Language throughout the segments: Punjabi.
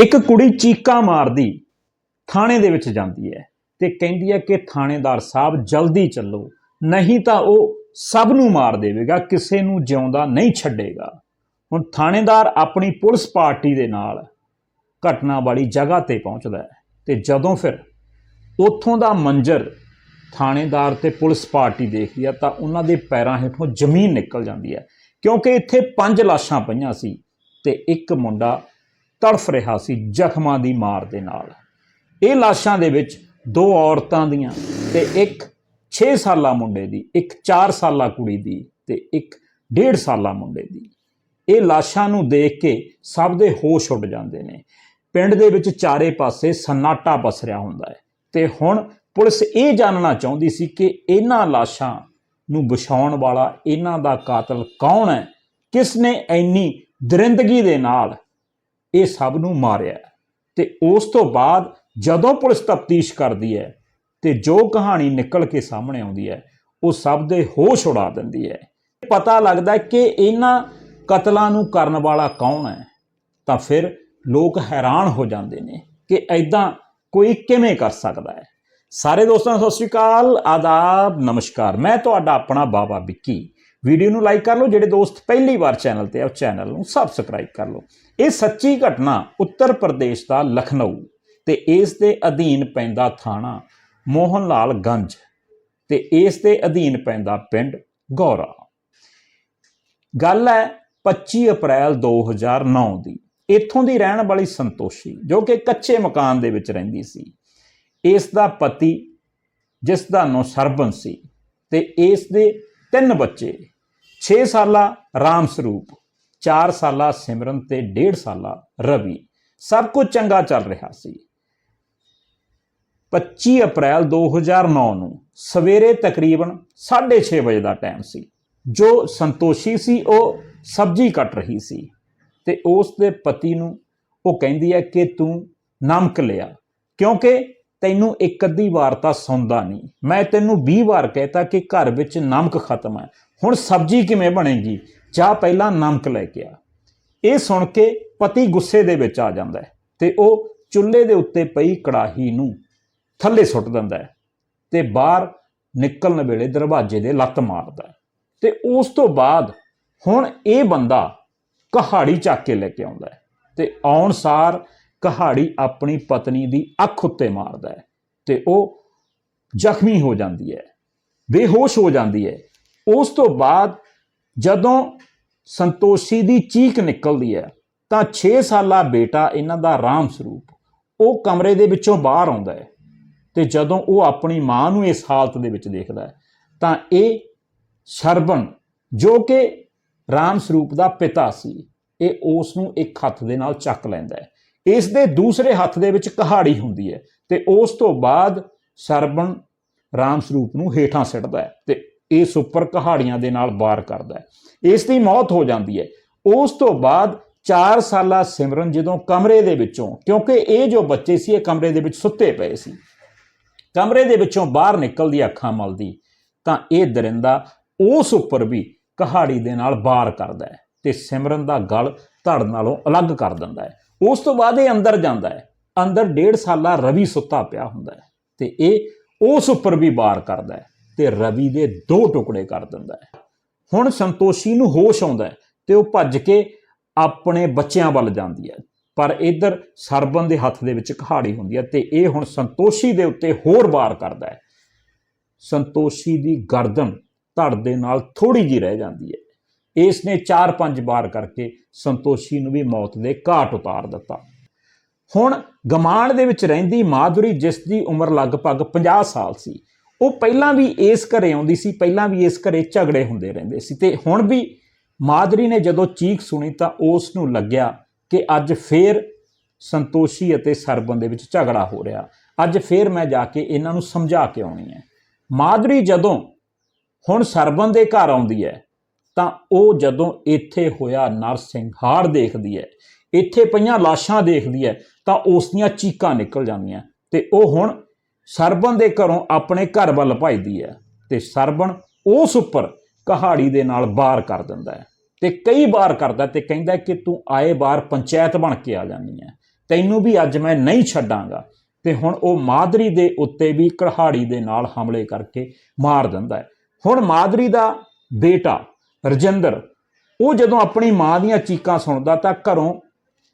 ਇੱਕ ਕੁੜੀ ਚੀਕਾਂ ਮਾਰਦੀ ਥਾਣੇ ਦੇ ਵਿੱਚ ਜਾਂਦੀ ਹੈ ਤੇ ਕਹਿੰਦੀ ਹੈ ਕਿ ਥਾਣੇਦਾਰ ਸਾਹਿਬ, ਜਲਦੀ ਚੱਲੋ, ਨਹੀਂ ਤਾਂ ਉਹ ਸਭ ਨੂੰ ਮਾਰ ਦੇਵੇਗਾ, ਕਿਸੇ ਨੂੰ ਜਿਉਂਦਾ ਨਹੀਂ ਛੱਡੇਗਾ। ਹੁਣ ਥਾਣੇਦਾਰ ਆਪਣੀ ਪੁਲਿਸ ਪਾਰਟੀ ਦੇ ਨਾਲ ਘਟਨਾ ਵਾਲੀ ਜਗ੍ਹਾ ਤੇ ਪਹੁੰਚਦਾ ਹੈ ਤੇ ਜਦੋਂ ਫਿਰ ਉੱਥੋਂ ਦਾ ਮੰਜ਼ਰ ਥਾਣੇਦਾਰ ਤੇ ਪੁਲਿਸ ਪਾਰਟੀ ਦੇਖਦੀ ਆ ਤਾਂ ਉਹਨਾਂ ਦੇ ਪੈਰਾਂ ਹੇਠੋਂ ਜ਼ਮੀਨ ਨਿਕਲ ਜਾਂਦੀ ਹੈ। ਕਿਉਂਕਿ ਇੱਥੇ ਪੰਜ ਲਾਸ਼ਾਂ ਪਈਆਂ ਸੀ ਤੇ ਇੱਕ ਮੁੰਡਾ ਤੜਫ ਰਿਹਾ ਸੀ ਜ਼ਖਮਾਂ ਦੀ ਮਾਰ ਦੇ ਨਾਲ। ਇਹ ਲਾਸ਼ਾਂ ਦੇ ਵਿੱਚ ਦੋ ਔਰਤਾਂ ਦੀਆਂ ਤੇ ਇੱਕ 6 ਸਾਲਾ ਮੁੰਡੇ ਦੀ, ਇੱਕ 4 ਸਾਲਾ ਕੁੜੀ ਦੀ ਤੇ ਇੱਕ 1.5 ਸਾਲਾ ਮੁੰਡੇ ਦੀ। ਇਹ ਲਾਸ਼ਾਂ ਨੂੰ ਦੇਖ ਕੇ ਸਭ ਦੇ ਹੋਸ਼ ਉੱਡ ਜਾਂਦੇ ਨੇ। ਪਿੰਡ ਦੇ ਵਿੱਚ ਚਾਰੇ ਪਾਸੇ ਸਨਾਟਾ ਪਸਰਿਆ ਹੁੰਦਾ ਹੈ ਤੇ ਹੁਣ ਪੁਲਿਸ ਇਹ ਜਾਣਨਾ ਚਾਹੁੰਦੀ ਸੀ ਕਿ ਇਹਨਾਂ ਲਾਸ਼ਾਂ ਨੂੰ ਵਿਛਾਉਣ ਵਾਲਾ ਇਹਨਾਂ ਦਾ ਕਾਤਲ ਕੌਣ ਹੈ? ਕਿਸ ਨੇ ਇੰਨੀ ਦਰਿੰਦਗੀ ਦੇ ਨਾਲ ਇਹ ਸਭ ਨੂੰ ਮਾਰਿਆ। ਤੇ ਉਸ ਤੋਂ ਬਾਅਦ ਜਦੋਂ ਪੁਲਿਸ ਤਫਤੀਸ਼ ਕਰਦੀ ਹੈ ਤੇ ਜੋ ਕਹਾਣੀ ਨਿਕਲ ਕੇ ਸਾਹਮਣੇ ਆਉਂਦੀ ਹੈ, ਉਹ ਸਭ ਦੇ ਹੋਸ਼ ਉਡਾ ਦਿੰਦੀ ਹੈ। ਪਤਾ ਲੱਗਦਾ ਕਿ ਇਹਨਾਂ ਕਤਲਾਂ ਨੂੰ ਕਰਨ ਵਾਲਾ ਕੌਣ ਹੈ, ਤਾਂ ਫਿਰ ਲੋਕ ਹੈਰਾਨ ਹੋ ਜਾਂਦੇ ਨੇ ਕਿ ਐਦਾਂ ਕੋਈ ਕਿਵੇਂ ਕਰ ਸਕਦਾ ਹੈ। ਸਾਰੇ ਦੋਸਤਾਂ, ਸਤਿ ਸ਼੍ਰੀ ਅਕਾਲ, ਆਦਾਬ, ਨਮਸਕਾਰ। ਮੈਂ ਤੁਹਾਡਾ ਆਪਣਾ ਬਾਬਾ ਵਿੱਕੀ। ਵੀਡੀਓ ਨੂੰ ਲਾਈਕ ਕਰ ਲਓ, ਜਿਹੜੇ ਦੋਸਤ ਪਹਿਲੀ ਵਾਰ ਚੈਨਲ ਤੇ ਆ, ਉਹ ਚੈਨਲ ਨੂੰ ਸਬਸਕ੍ਰਾਈਬ ਕਰ ਲਓ। ਇਹ ਸੱਚੀ ਘਟਨਾ ਉੱਤਰ ਪ੍ਰਦੇਸ਼ ਦਾ ਲਖਨਊ ਤੇ ਇਸ ਦੇ ਅਧੀਨ ਪੈਂਦਾ ਥਾਣਾ ਮੋਹਨ ਲਾਲ ਗੰਜ ਤੇ ਇਸ ਦੇ ਅਧੀਨ ਪੈਂਦਾ ਪਿੰਡ ਗੌਰਾ। ਗੱਲ ਹੈ 25 ਅਪ੍ਰੈਲ 2009 ਦੀ। ਇੱਥੋਂ ਦੀ ਰਹਿਣ ਵਾਲੀ ਸੰਤੋਸ਼ੀ, ਜੋ ਕਿ ਕੱਚੇ ਮਕਾਨ ਦੇ ਵਿੱਚ ਰਹਿੰਦੀ ਸੀ। ਇਸ ਦਾ ਪਤੀ, ਜਿਸ ਦਾ ਨਾਂ ਸਰਬਨ ਸੀ ਤੇ ਇਸ ਦੇ ਤਿੰਨ ਬੱਚੇ 6 ਸਾਲਾ ਰਾਮ ਸਰੂਪ 4 ਸਾਲਾ ਸਿਮਰਨ ਤੇ 1.5 ਸਾਲਾ ਰਵੀ, ਸਭ ਕੁਝ ਚੰਗਾ ਚੱਲ ਰਿਹਾ ਸੀ। 25 ਅਪ੍ਰੈਲ 2009 ਨੂੰ ਸਵੇਰੇ ਤਕਰੀਬਨ 6:30 ਵਜੇ ਦਾ ਟਾਈਮ ਸੀ। ਜੋ ਸੰਤੋਸ਼ੀ ਸੀ, ਉਹ ਸਬਜ਼ੀ ਕੱਟ ਰਹੀ ਸੀ ਤੇ ਉਸ ਦੇ ਪਤੀ ਨੂੰ ਉਹ ਕਹਿੰਦੀ ਹੈ ਕਿ ਤੂੰ ਨਮਕ ਲਿਆ, ਕਿਉਂਕਿ ਤੈਨੂੰ ਇੱਕ ਅੱਧੀ ਵਾਰ ਤਾਂ ਸੌਂਦਾ ਨਹੀਂ। ਮੈਂ ਤੈਨੂੰ 20 ਵਾਰ ਕਹਿਤਾ ਕਿ ਘਰ ਵਿੱਚ ਨਮਕ ਖਤਮ ਹੈ। ਹੁਣ ਸਬਜ਼ੀ ਕਿਵੇਂ ਬਣੇਗੀ? ਜਾ ਪਹਿਲਾਂ ਨਮਕ ਲੈ ਕੇ ਆ। ਇਹ ਸੁਣ ਕੇ ਪਤੀ ਗੁੱਸੇ ਦੇ ਵਿੱਚ ਆ ਜਾਂਦਾ ਹੈ ਤੇ ਉਹ ਚੁੱਲ੍ਹੇ ਦੇ ਉੱਤੇ ਪਈ ਕੜਾਹੀ ਨੂੰ ਥੱਲੇ ਸੁੱਟ ਦਿੰਦਾ ਹੈ ਤੇ ਬਾਹਰ ਨਿਕਲਣ ਵੇਲੇ ਦਰਵਾਜ਼ੇ ਦੇ ਲੱਤ ਮਾਰਦਾ ਹੈ। ਤੇ ਉਸ ਤੋਂ ਬਾਅਦ ਹੁਣ ਇਹ ਬੰਦਾ ਕਹਾੜੀ ਚੱਕ ਕੇ ਲੈ ਕੇ ਆਉਂਦਾ ਹੈ ਤੇ ਆਉਣ ਸਾਰ ਕਹਾੜੀ ਆਪਣੀ ਪਤਨੀ ਦੀ ਅੱਖ ਉੱਤੇ ਮਾਰਦਾ ਹੈ ਤੇ ਉਹ ਜ਼ਖਮੀ ਹੋ ਜਾਂਦੀ ਹੈ, ਬੇਹੋਸ਼ ਹੋ ਜਾਂਦੀ ਹੈ ਉਸ ਤੋਂ ਬਾਅਦ ਜਦੋਂ ਸੰਤੋਸ਼ੀ ਦੀ ਚੀਕ ਨਿਕਲਦੀ ਹੈ, ਤਾਂ 6 ਸਾਲਾ ਬੇਟਾ ਇਹਨਾਂ ਦਾ ਰਾਮ ਸਰੂਪ, ਉਹ ਕਮਰੇ ਦੇ ਵਿੱਚੋਂ ਬਾਹਰ ਆਉਂਦਾ ਹੈ ਤੇ ਜਦੋਂ ਉਹ ਆਪਣੀ ਮਾਂ ਨੂੰ ਇਸ ਹਾਲਤ ਦੇ ਵਿੱਚ ਦੇਖਦਾ ਹੈ, ਤਾਂ ਇਹ ਸਰਬਨ ਜੋ ਕਿ ਰਾਮ ਸਰੂਪ ਦਾ ਪਿਤਾ ਸੀ, ਇਹ ਉਸ ਨੂੰ ਇੱਕ ਹੱਥ ਦੇ ਨਾਲ ਚੱਕ ਲੈਂਦਾ ਹੈ। ਇਸ ਦੇ ਦੂਸਰੇ ਹੱਥ ਦੇ ਵਿੱਚ ਕਹਾੜੀ ਹੁੰਦੀ ਹੈ ਤੇ ਉਸ ਤੋਂ ਬਾਅਦ ਸਰਬਨ ਰਾਮ ਸਰੂਪ ਨੂੰ ਹੇਠਾਂ ਸਿੱਟਦਾ ਹੈ ਤੇ ਇਸ ਉੱਪਰ ਕਹਾੜੀਆਂ ਦੇ ਨਾਲ ਵਾਰ ਕਰਦਾ ਹੈ। ਇਸ ਦੀ ਮੌਤ ਹੋ ਜਾਂਦੀ ਹੈ। ਉਸ ਤੋਂ ਬਾਅਦ 4 ਸਾਲਾ ਸਿਮਰਨ ਜਦੋਂ ਕਮਰੇ ਦੇ ਵਿੱਚੋਂ, ਕਿਉਂਕਿ ਇਹ ਜੋ ਬੱਚੇ ਸੀ, ਇਹ ਕਮਰੇ ਦੇ ਵਿੱਚ ਸੁੱਤੇ ਪਏ ਸੀ। ਕਮਰੇ ਦੇ ਵਿੱਚੋਂ ਬਾਹਰ ਨਿਕਲਦੀ ਅੱਖਾਂ ਮਲਦੀ, ਤਾਂ ਇਹ ਦਰਿੰਦਾ ਉਸ ਉੱਪਰ ਵੀ ਕਹਾੜੀ ਦੇ ਨਾਲ ਵਾਰ ਕਰਦਾ ਹੈ ਤੇ ਸਿਮਰਨ ਦਾ ਗਲ ਧੜ ਨਾਲੋਂ ਅਲੱਗ ਕਰ ਦਿੰਦਾ ਹੈ। ਉਸ ਤੋਂ ਬਾਅਦ ਇਹ ਅੰਦਰ ਜਾਂਦਾ ਹੈ। ਅੰਦਰ 1.5 ਸਾਲਾ ਰਵੀ ਸੁੱਤਾ ਪਿਆ ਹੁੰਦਾ ਹੈ ਤੇ ਇਹ ਉਸ ਉੱਪਰ ਵੀ ਵਾਰ ਕਰਦਾ ਹੈ। ਤੇ ਰਵੀ ਦੇ ਦੋ ਟੁਕੜੇ ਕਰ ਦਿੰਦਾ ਹੈ। ਹੁਣ ਸੰਤੋਸ਼ੀ ਨੂੰ ਹੋਸ਼ ਆਉਂਦਾ ਹੈ ਤੇ ਉਹ ਭੱਜ ਕੇ ਆਪਣੇ ਬੱਚਿਆਂ ਵੱਲ ਜਾਂਦੀ ਹੈ। ਪਰ ਇਧਰ ਸਰਬਨ ਦੇ ਹੱਥ ਦੇ ਵਿੱਚ ਕਹਾੜੀ ਹੁੰਦੀ ਹੈ ਤੇ ਇਹ ਹੁਣ ਸੰਤੋਸ਼ੀ ਦੇ ਉੱਤੇ ਹੋਰ ਵਾਰ ਕਰਦਾ ਹੈ। ਸੰਤੋਸ਼ੀ ਦੀ ਗਰਦਨ ਧੜ ਦੇ ਨਾਲ ਥੋੜੀ ਜੀ ਰਹਿ ਜਾਂਦੀ ਹੈ। ਇਸ ਨੇ 4-5 ਵਾਰ ਕਰਕੇ ਸੰਤੋਸ਼ੀ ਨੂੰ ਵੀ ਮੌਤ ਦੇ ਘਾਟ ਉਤਾਰ ਦਿੱਤਾ। ਹੁਣ ਗਮਾਨ ਦੇ ਵਿੱਚ ਰਹਿੰਦੀ ਮਾਧੁਰੀ ਜਿਸ ਦੀ ਉਮਰ ਲਗਭਗ 50 ਸਾਲ ਸੀ ਉਹ ਪਹਿਲਾਂ ਵੀ ਇਸ ਘਰੇ ਆਉਂਦੀ ਸੀ, ਪਹਿਲਾਂ ਵੀ ਇਸ ਘਰੇ ਝਗੜੇ ਹੁੰਦੇ ਰਹਿੰਦੇ ਸੀ ਤੇ ਹੁਣ ਵੀ ਮਾਦਰੀ ਨੇ ਜਦੋਂ ਚੀਖ ਸੁਣੀ ਤਾਂ ਉਸ ਨੂੰ ਲੱਗਿਆ ਕਿ ਅੱਜ ਫੇਰ ਸੰਤੋਸ਼ੀ ਅਤੇ ਸਰਬਨ ਦੇ ਵਿੱਚ ਝਗੜਾ ਹੋ ਰਿਹਾ। ਅੱਜ ਫੇਰ ਮੈਂ ਜਾ ਕੇ ਇਹਨਾਂ ਨੂੰ ਸਮਝਾ ਕੇ ਆਉਣੀ ਹੈ। ਮਾਧੁਰੀ ਜਦੋਂ ਹੁਣ ਸਰਬਨ ਦੇ ਘਰ ਆਉਂਦੀ ਹੈ ਤਾਂ ਉਹ ਜਦੋਂ ਇੱਥੇ ਹੋਇਆ ਨਰਸਿੰਘਾਰ ਦੇਖਦੀ ਹੈ, ਇੱਥੇ ਪਈਆਂ ਲਾਸ਼ਾਂ ਦੇਖਦੀ ਹੈ ਤਾਂ ਉਸ ਦੀਆਂ ਚੀਕਾਂ ਨਿਕਲ ਜਾਂਦੀਆਂ ਤੇ ਉਹ ਹੁਣ ਸਰਬਨ ਦੇ ਘਰੋਂ ਆਪਣੇ ਘਰ ਵੱਲ ਭਜਦੀ ਹੈ ਤੇ ਸਰਬਨ ਉਸ ਉੱਪਰ ਕਹਾੜੀ ਦੇ ਨਾਲ ਬਾਰ ਕਰ ਦਿੰਦਾ ਹੈ ਤੇ ਕਈ ਵਾਰ ਕਰਦਾ ਤੇ ਕਹਿੰਦਾ ਕਿ ਤੂੰ ਆਏ ਬਾਰ ਪੰਚਾਇਤ ਬਣ ਕੇ ਆ ਜਾਨੀ ਹੈ। ਤੈਨੂੰ ਵੀ ਅੱਜ ਮੈਂ ਨਹੀਂ ਛੱਡਾਂਗਾ। ਤੇ ਹੁਣ ਉਹ ਮਾਦਰੀ ਦੇ ਉੱਤੇ ਵੀ ਕਹਾੜੀ ਦੇ ਨਾਲ ਹਮਲੇ ਕਰਕੇ ਮਾਰ ਦਿੰਦਾ ਹੈ। ਹੁਣ ਮਾਦਰੀ ਦਾ ਬੇਟਾ ਰਜਿੰਦਰ, ਉਹ ਜਦੋਂ ਆਪਣੀ ਮਾਂ ਦੀਆਂ ਚੀਕਾਂ ਸੁਣਦਾ ਤਾਂ ਘਰੋਂ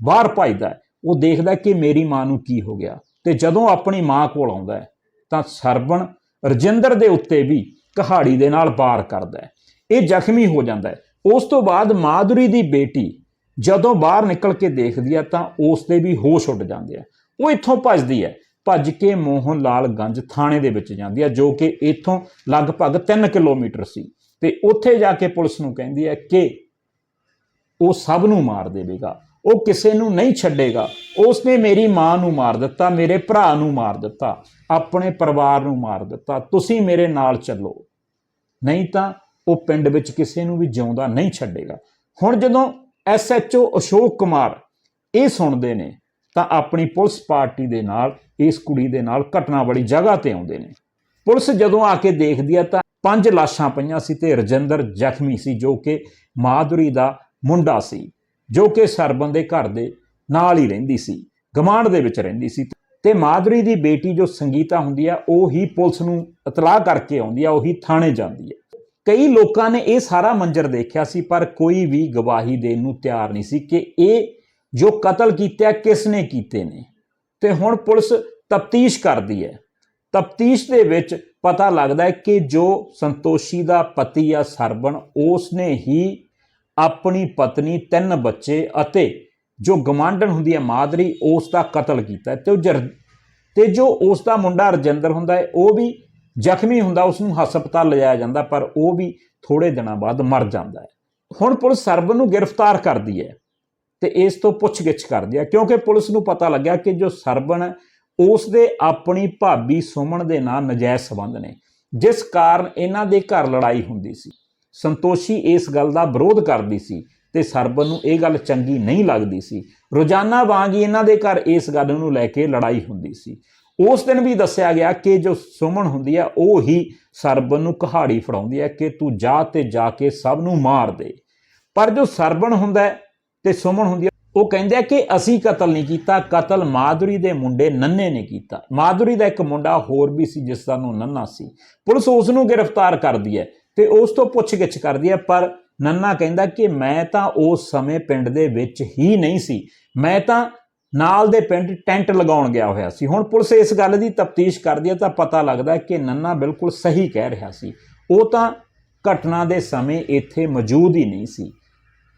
ਬਾਹਰ ਭੱਜਦਾ ਉਹ ਦੇਖਦਾ ਕਿ ਮੇਰੀ ਮਾਂ ਨੂੰ ਕੀ ਹੋ ਗਿਆ। ਤੇ ਜਦੋਂ ਆਪਣੀ ਮਾਂ ਕੋਲ ਆਉਂਦਾ ਹੈ, ਤਾਂ ਸਰਵਣ ਰਜਿੰਦਰ ਦੇ ਉੱਤੇ ਵੀ ਕਹਾੜੀ ਦੇ ਨਾਲ ਵਾਰ ਕਰਦਾ ਹੈ। ਇਹ ਜ਼ਖਮੀ ਹੋ ਜਾਂਦਾ ਹੈ। ਉਸ ਤੋਂ ਬਾਅਦ ਮਾਧੁਰੀ ਦੀ ਬੇਟੀ ਜਦੋਂ ਬਾਹਰ ਨਿਕਲ ਕੇ ਦੇਖਦੀ ਹੈ ਤਾਂ ਉਸ ਦੇ ਵੀ ਹੋਸ਼ ਉੱਡ ਜਾਂਦੇ ਆ। ਉਹ ਇੱਥੋਂ ਭੱਜਦੀ ਹੈ। ਭੱਜ ਕੇ ਮੋਹਨ ਲਾਲ ਗੰਜ ਥਾਣੇ ਦੇ ਵਿੱਚ ਜਾਂਦੀ ਹੈ ਜੋ ਕਿ ਇੱਥੋਂ ਲਗਭਗ 3 ਕਿਲੋਮੀਟਰ ਸੀ। ਤੇ ਉੱਥੇ ਜਾ ਕੇ ਪੁਲਿਸ ਨੂੰ ਕਹਿੰਦੀ ਹੈ ਕਿ ਉਹ ਸਭ ਨੂੰ ਮਾਰ ਦੇਵੇਗਾ। ਉਹ ਕਿਸੇ ਨੂੰ ਨਹੀਂ ਛੱਡੇਗਾ। ਉਸਨੇ ਮੇਰੀ ਮਾਂ ਨੂੰ ਮਾਰ ਦਿੱਤਾ, ਮੇਰੇ ਭਰਾ ਨੂੰ ਮਾਰ ਦਿੱਤਾ, ਆਪਣੇ ਪਰਿਵਾਰ ਨੂੰ ਮਾਰ ਦਿੱਤਾ, ਤੁਸੀਂ ਮੇਰੇ ਨਾਲ ਚੱਲੋ। ਨਹੀਂ ਤਾਂ ਉਹ ਪਿੰਡ ਵਿੱਚ ਕਿਸੇ ਨੂੰ ਵੀ ਜਿਉਂਦਾ ਨਹੀਂ ਛੱਡੇਗਾ। ਹੁਣ ਜਦੋਂ ਐਸਐਚਓ ਅਸ਼ੋਕ ਕੁਮਾਰ ਇਹ ਸੁਣਦੇ ਨੇ, ਤਾਂ ਆਪਣੀ ਪੁਲਿਸ ਪਾਰਟੀ ਦੇ ਨਾਲ, ਇਸ ਕੁੜੀ ਦੇ ਨਾਲ ਘਟਨਾ ਵਾਲੀ ਜਗ੍ਹਾ ਤੇ ਆਉਂਦੇ ਨੇ। ਪੁਲਿਸ ਜਦੋਂ ਆ ਕੇ ਦੇਖਦੀ ਆ ਤਾਂ ਪੰਜ ਲਾਸ਼ਾਂ ਪਈਆਂ ਸੀ ਤੇ ਰਜਿੰਦਰ ਜ਼ਖਮੀ ਸੀ, ਜੋ ਕਿ ਮਾਧੁਰੀ ਦਾ ਮੁੰਡਾ ਸੀ। ਜੋ ਕਿ ਸਰਬਨ ਦੇ ਘਰ ਦੇ ਨਾਲ ਹੀ ਰਹਿੰਦੀ ਸੀ, ਗਮਾਂਡ ਦੇ ਵਿੱਚ ਰਹਿੰਦੀ ਸੀ ਤੇ ਮਾਧੁਰੀ ਦੀ ਬੇਟੀ ਜੋ ਸੰਗੀਤਾ ਹੁੰਦੀ ਆ, ਉਹ ਹੀ ਪੁਲਿਸ ਨੂੰ ਇਤਲਾਹ ਕਰਕੇ ਆਉਂਦੀ ਆ, ਉਹੀ ਥਾਣੇ ਜਾਂਦੀ ਹੈ ਕਈ ਲੋਕਾਂ ਨੇ ਇਹ ਸਾਰਾ ਮੰਜ਼ਰ ਦੇਖਿਆ ਸੀ, ਪਰ ਕੋਈ ਵੀ ਗਵਾਹੀ ਦੇਣ ਨੂੰ ਤਿਆਰ ਨਹੀਂ ਸੀ ਕਿ ਇਹ ਜੋ ਕਤਲ ਕੀਤਾ ਕਿਸ ਨੇ ਕੀਤੇ ਨੇ। ਤੇ ਹੁਣ ਪੁਲਿਸ ਤਫਤੀਸ਼ ਕਰਦੀ ਹੈ। ਤਫਤੀਸ਼ ਦੇ ਵਿੱਚ ਪਤਾ ਲੱਗਦਾ ਹੈ ਕਿ ਜੋ ਸੰਤੋਸ਼ੀ ਦਾ ਪਤੀ ਆ ਸਰਬਣ ਉਸ ਨੇ ਹੀ ਆਪਣੀ ਪਤਨੀ, ਤਿੰਨ ਬੱਚੇ ਅਤੇ ਜੋ ਗਮਾਂਡਣ ਹੁੰਦੀ ਹੈ ਮਾਦਰੀ, ਉਸ ਦਾ ਕਤਲ ਕੀਤਾ ਹੈ। ਤੇ ਉਹ ਜਰ- ਤੇ ਜੋ ਉਸ ਦਾ ਮੁੰਡਾ ਰਜਿੰਦਰ ਹੁੰਦਾ ਹੈ, ਉਹ ਵੀ ਜ਼ਖਮੀ ਹੁੰਦਾ, ਉਸ ਨੂੰ ਹਸਪਤਾਲ ਲਿਜਾਇਆ ਜਾਂਦਾ, ਪਰ ਉਹ ਵੀ ਥੋੜੇ ਦਿਨਾਂ ਬਾਅਦ ਮਰ ਜਾਂਦਾ ਹੈ। ਹੁਣ ਪੁਲਿਸ ਸਰਬਨ ਨੂੰ ਗ੍ਰਿਫਤਾਰ ਕਰਦੀ ਹੈ ਤੇ ਇਸ ਤੋਂ ਪੁੱਛਗਿੱਛ ਕਰਦੀ ਹੈ, ਕਿਉਂਕਿ ਪੁਲਿਸ ਨੂੰ ਪਤਾ ਲੱਗਿਆ ਕਿ ਜੋ ਸਰਬਨ ਉਸ ਦੇ ਆਪਣੀ ਭਾਬੀ ਸੁਮਨ ਦੇ ਨਾਲ ਨਜਾਇਜ਼ ਸਬੰਧ ਨੇ, ਜਿਸ ਕਾਰਨ ਇਹਨਾਂ ਦੇ ਘਰ ਲੜਾਈ ਹੁੰਦੀ ਸੀ। ਸੰਤੋਸ਼ੀ ਇਸ ਗੱਲ ਦਾ ਵਿਰੋਧ ਕਰਦੀ ਸੀ ਤੇ ਸਰਬਨ ਨੂੰ ਇਹ ਗੱਲ ਚੰਗੀ ਨਹੀਂ ਲੱਗਦੀ ਸੀ। ਰੋਜ਼ਾਨਾ ਵਾਂਗ ਹੀ ਇਹਨਾਂ ਦੇ ਘਰ ਇਸ ਗੱਲ ਨੂੰ ਲੈ ਕੇ ਲੜਾਈ ਹੁੰਦੀ ਸੀ। ਉਸ ਦਿਨ ਵੀ ਦੱਸਿਆ ਗਿਆ ਕਿ ਜੋ ਸੁਮਨ ਹੁੰਦੀ ਹੈ, ਉਹ ਹੀ ਸਰਬਨ ਨੂੰ ਕਹਾੜੀ ਫੜਾਉਂਦੀ ਹੈ ਕਿ ਤੂੰ ਜਾ ਤੇ ਜਾ ਕੇ ਸਭ ਨੂੰ ਮਾਰ ਦੇ। ਪਰ ਜੋ ਸਰਬਨ ਹੁੰਦਾ ਹੈ ਤੇ ਸੁਮਨ ਹੁੰਦੀ ਹੈ, ਉਹ ਕਹਿੰਦੇ ਆ ਕਿ ਅਸੀਂ ਕਤਲ ਨਹੀਂ ਕੀਤਾ, ਕਤਲ ਮਾਧੁਰੀ ਦੇ ਮੁੰਡੇ ਨੰਨੇ ਨੇ ਕੀਤਾ। ਮਾਧੁਰੀ ਦਾ ਇੱਕ ਮੁੰਡਾ ਹੋਰ ਵੀ ਸੀ ਜਿਸ ਦਾ ਨਾਮ ਨੰਨਾ ਸੀ। ਪੁਲਿਸ ਉਸ ਨੂੰ ਗ੍ਰਿਫਤਾਰ ਕਰਦੀ ਹੈ। ਤੇ ਉਸ ਤੋਂ ਪੁੱਛਗਿੱਛ ਕਰਦੀ ਹੈ, ਪਰ ਨੰਨਾ ਕਹਿੰਦਾ ਕਿ ਮੈਂ ਤਾਂ ਉਸ ਸਮੇਂ ਪਿੰਡ ਦੇ ਵਿੱਚ ਹੀ ਨਹੀਂ ਸੀ। ਮੈਂ ਤਾਂ ਨਾਲ ਦੇ ਪਿੰਡ ਟੈਂਟ ਲਗਾਉਣ ਗਿਆ ਹੋਇਆ ਸੀ। ਹੁਣ ਪੁਲਿਸ ਇਸ ਗੱਲ ਦੀ ਤਫਤੀਸ਼ ਕਰਦੀ ਹੈ, ਤਾਂ ਪਤਾ ਲੱਗਦਾ ਕਿ ਨੰਨਾ ਬਿਲਕੁਲ ਸਹੀ ਕਹਿ ਰਿਹਾ ਸੀ। ਉਹ ਤਾਂ ਘਟਨਾ ਦੇ ਸਮੇਂ ਇੱਥੇ ਮੌਜੂਦ ਹੀ ਨਹੀਂ ਸੀ।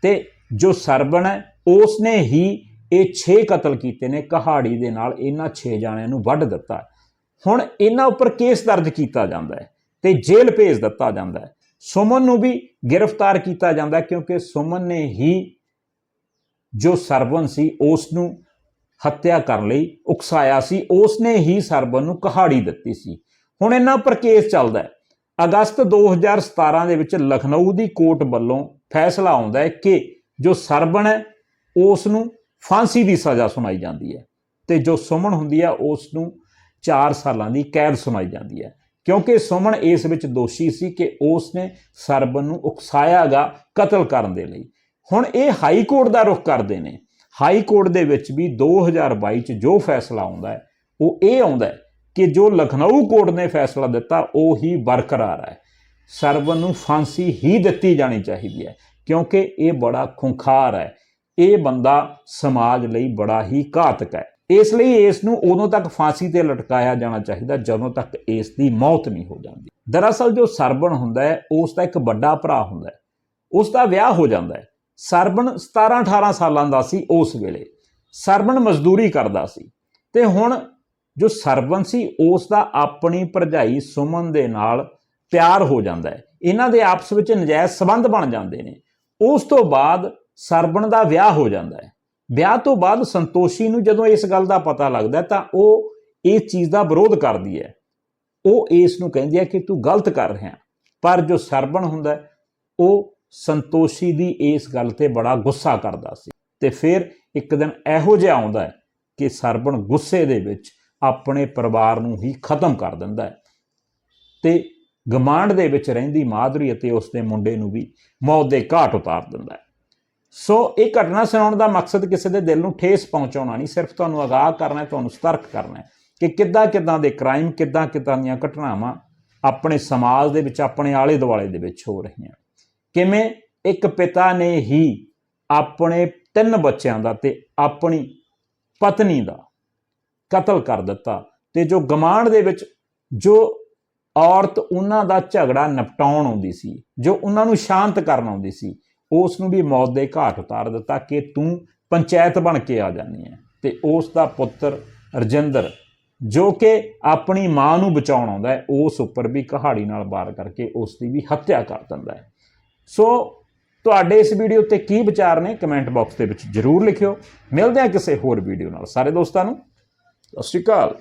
ਤੇ ਜੋ ਸਰਬਣ ਹੈ, ਉਸਨੇ ਹੀ ਇਹ 6 ਕਤਲ ਕੀਤੇ ਨੇ, ਕਹਾੜੀ ਦੇ ਨਾਲ ਇਹਨਾਂ 6 ਜਾਣਿਆਂ ਨੂੰ ਵੱਢ ਦਿੱਤਾ। ਹੁਣ ਇਹਨਾਂ ਉੱਪਰ ਕੇਸ ਦਰਜ ਕੀਤਾ ਜਾਂਦਾ ਹੈ। ਤੇ ਜੇਲ੍ਹ ਭੇਜ ਦਿੱਤਾ ਜਾਂਦਾ ਹੈ। ਸੁਮਨ ਨੂੰ ਵੀ ਗ੍ਰਿਫਤਾਰ ਕੀਤਾ ਜਾਂਦਾ ਕਿਉਂਕਿ ਸੁਮਨ ਨੇ ਹੀ ਜੋ ਸਰਵਨ ਸੀ, ਉਸ ਨੂੰ ਹੱਤਿਆ ਕਰਨ ਲਈ ਉਕਸਾਇਆ ਸੀ। ਉਸ ਨੇ ਹੀ ਸਰਵਨ ਨੂੰ ਕਹਾੜੀ ਦਿੱਤੀ ਸੀ। ਹੁਣ ਇਹਨਾਂ ਉੱਪਰ ਕੇਸ ਚੱਲਦਾ ਹੈ। ਅਗਸਤ 2017 ਦੇ ਵਿੱਚ ਲਖਨਊ ਦੀ ਕੋਰਟ ਵੱਲੋਂ ਫੈਸਲਾ ਆਉਂਦਾ ਹੈ ਕਿ ਜੋ ਸਰਵਣ ਹੈ, ਉਸ ਨੂੰ ਫਾਂਸੀ ਦੀ ਸਜ਼ਾ ਸੁਣਾਈ ਜਾਂਦੀ ਹੈ ਤੇ ਜੋ ਸੁਮਨ ਹੁੰਦੀ ਹੈ, ਉਸ ਨੂੰ 4 ਸਾਲਾਂ ਦੀ ਕੈਦ ਸੁਣਾਈ ਜਾਂਦੀ ਹੈ। ਕਿਉਂਕਿ ਸੁਮਨ ਇਸ ਵਿੱਚ ਦੋਸ਼ੀ ਸੀ ਕਿ ਉਸ ਨੇ ਸਰਵਣ ਨੂੰ ਉਕਸਾਇਆਗਾ ਕਤਲ ਕਰਨ ਦੇ ਲਈ। ਹੁਣ ਇਹ ਹਾਈ ਕੋਰਟ ਦਾ ਰੁਖ ਕਰਦੇ ਨੇ। ਹਾਈ ਕੋਰਟ ਦੇ ਵਿੱਚ ਵੀ 2022 ਚ ਜੋ ਫੈਸਲਾ ਆਉਂਦਾ ਹੈ, ਉਹ ਇਹ ਆਉਂਦਾ ਹੈ ਕਿ ਜੋ ਲਖਨਊ ਕੋਰਟ ਨੇ ਫੈਸਲਾ ਦਿੱਤਾ, ਉਹ ਹੀ ਬਰਕਰਾਰ ਹੈ। ਸਰਵਨ ਨੂੰ ਫਾਂਸੀ ਹੀ ਦਿੱਤੀ ਜਾਣੀ ਚਾਹੀਦੀ ਹੈ, ਕਿਉਂਕਿ ਇਹ ਬੜਾ ਖੁੰਖਾਰ ਹੈ। ਇਹ ਬੰਦਾ ਸਮਾਜ ਲਈ ਬੜਾ ਹੀ ਘਾਤਕ ਹੈ। ਇਸ ਲਈ ਇਸ ਨੂੰ ਉਦੋਂ ਤੱਕ ਫਾਂਸੀ ਤੇ ਲਟਕਾਇਆ ਜਾਣਾ ਚਾਹੀਦਾ, ਜਦੋਂ ਤੱਕ ਇਸ ਦੀ ਮੌਤ ਨਹੀਂ ਹੋ ਜਾਂਦੀ। ਦਰਅਸਲ ਜੋ ਸਰਬਣ ਹੁੰਦਾ ਹੈ, ਉਸ ਦਾ ਇੱਕ ਵੱਡਾ ਭਰਾ ਹੁੰਦਾ ਹੈ। ਉਸ ਦਾ ਵਿਆਹ ਹੋ ਜਾਂਦਾ ਹੈ। ਸਰਬਣ 17 18 ਸਾਲਾਂ ਦਾ ਸੀ ਉਸ ਵੇਲੇ। ਸਰਬਣ ਮਜ਼ਦੂਰੀ ਕਰਦਾ ਸੀ। ਤੇ ਹੁਣ ਜੋ ਸਰਬਣ ਸੀ, ਉਸ ਦਾ ਆਪਣੀ ਭਰਜਾਈ ਸੁਮਨ ਦੇ ਨਾਲ ਪਿਆਰ ਹੋ ਜਾਂਦਾ ਹੈ। ਇਹਨਾਂ ਦੇ ਆਪਸ ਵਿੱਚ ਨਜਾਇਜ਼ ਸਬੰਧ ਬਣ ਜਾਂਦੇ ਨੇ। ਉਸ ਤੋਂ ਬਾਅਦ ਸਰਬਣ ਦਾ ਵਿਆਹ ਹੋ ਜਾਂਦਾ ਹੈ। ਵਿਆਹ ਤੋਂ ਬਾਅਦ ਸੰਤੋਸ਼ੀ ਨੂੰ ਜਦੋਂ ਇਸ ਗੱਲ ਦਾ ਪਤਾ ਲੱਗਦਾ ਤਾਂ ਉਹ ਇਸ ਚੀਜ਼ ਦਾ ਵਿਰੋਧ ਕਰਦੀ ਹੈ। ਉਹ ਇਸ ਨੂੰ ਕਹਿੰਦੀ ਹੈ ਕਿ ਤੂੰ ਗਲਤ ਕਰ ਰਿਹਾ ਪਰ ਜੋ ਸਰਬਣ ਹੁੰਦਾ ਉਹ ਸੰਤੋਸ਼ੀ ਦੀ ਇਸ ਗੱਲ ਤੇ ਬੜਾ ਗੁੱਸਾ ਕਰਦਾ ਸੀ। ਤੇ ਫਿਰ ਇੱਕ ਦਿਨ ਇਹੋ ਜਿਹਾ ਆਉਂਦਾ ਹੈ ਕਿ ਸਰਬਣ ਗੁੱਸੇ ਦੇ ਵਿੱਚ ਆਪਣੇ ਪਰਿਵਾਰ ਨੂੰ ਹੀ ਖਤਮ ਕਰ ਦਿੰਦਾ ਹੈ। ਤੇ ਗਮਾਂਡ ਦੇ ਵਿੱਚ ਰਹਿੰਦੀ ਮਾਧੁਰੀ ਅਤੇ ਉਸ ਦੇ ਮੁੰਡੇ ਨੂੰ ਵੀ ਮੌਤ ਦੇ ਘਾਟ ਉਤਾਰ ਦਿੰਦਾ ਹੈ। ਸੋ ਇਹ ਘਟਨਾ ਸੁਣਾਉਣ ਦਾ ਮਕਸਦ ਕਿਸੇ ਦੇ ਦਿਲ ਨੂੰ ਠੇਸ ਪਹੁੰਚਾਉਣਾ ਨਹੀਂ, ਸਿਰਫ ਤੁਹਾਨੂੰ ਅਗਾਹ ਕਰਨਾ ਹੈ, ਤੁਹਾਨੂੰ ਸਤਰਕ ਕਰਨਾ ਹੈ ਕਿ ਕਿੱਦਾਂ ਕਿੱਦਾਂ ਦੇ ਕ੍ਰਾਈਮ ਕਿੱਦਾਂ ਕਿੱਦਾਂ ਦੀਆਂ ਘਟਨਾਵਾਂ ਆਪਣੇ ਸਮਾਜ ਦੇ ਵਿੱਚ, ਆਪਣੇ ਆਲੇ ਦੁਆਲੇ ਦੇ ਵਿੱਚ ਹੋ ਰਹੀਆਂ ਕਿਵੇਂ ਇੱਕ ਪਿਤਾ ਨੇ ਹੀ ਆਪਣੇ ਤਿੰਨ ਬੱਚਿਆਂ ਦਾ ਤੇ ਆਪਣੀ ਪਤਨੀ ਦਾ ਕਤਲ ਕਰ ਦਿੱਤਾ ਤੇ ਜੋ ਗਮਾਂਡ ਦੇ ਵਿੱਚ ਜੋ ਔਰਤ ਉਹਨਾਂ ਦਾ ਝਗੜਾ ਨਿਪਟਾਉਣ ਆਉਂਦੀ ਸੀ, ਜੋ ਉਹਨਾਂ ਨੂੰ ਸ਼ਾਂਤ ਕਰਨ ਆਉਂਦੀ ਸੀ ਉਸ ਨੂੰ ਵੀ ਮੌਤ ਦੇ ਘਾਟ ਉਤਾਰ ਦਿੱਤਾ ਕਿ ਤੂੰ ਪੰਚਾਇਤ ਬਣ ਕੇ ਆ ਜਾਨੀ ਹੈ ਤੇ ਉਸ ਦਾ ਪੁੱਤਰ ਰਜਿੰਦਰ, ਜੋ ਕਿ ਆਪਣੀ ਮਾਂ ਨੂੰ ਬਚਾਉਣ ਆਉਂਦਾ ਹੈ, ਉਸ ਉੱਪਰ ਵੀ ਕਹਾੜੀ ਨਾਲ ਵਾਰ ਕਰਕੇ ਉਸ ਦੀ ਵੀ ਹੱਤਿਆ ਕਰ ਦਿੰਦਾ ਹੈ। ਸੋ ਤੁਹਾਡੇ ਇਸ ਵੀਡੀਓ ਤੇ ਕੀ ਵਿਚਾਰ ਨੇ ਕਮੈਂਟ ਬਾਕਸ ਦੇ ਵਿੱਚ ਜਰੂਰ ਲਿਖਿਓ। ਮਿਲਦੇ ਹਾਂ ਕਿਸੇ ਹੋਰ ਵੀਡੀਓ ਨਾਲ। ਸਾਰੇ ਦੋਸਤਾਂ ਨੂੰ, ਸਤਿ ਸ਼੍ਰੀ ਅਕਾਲ।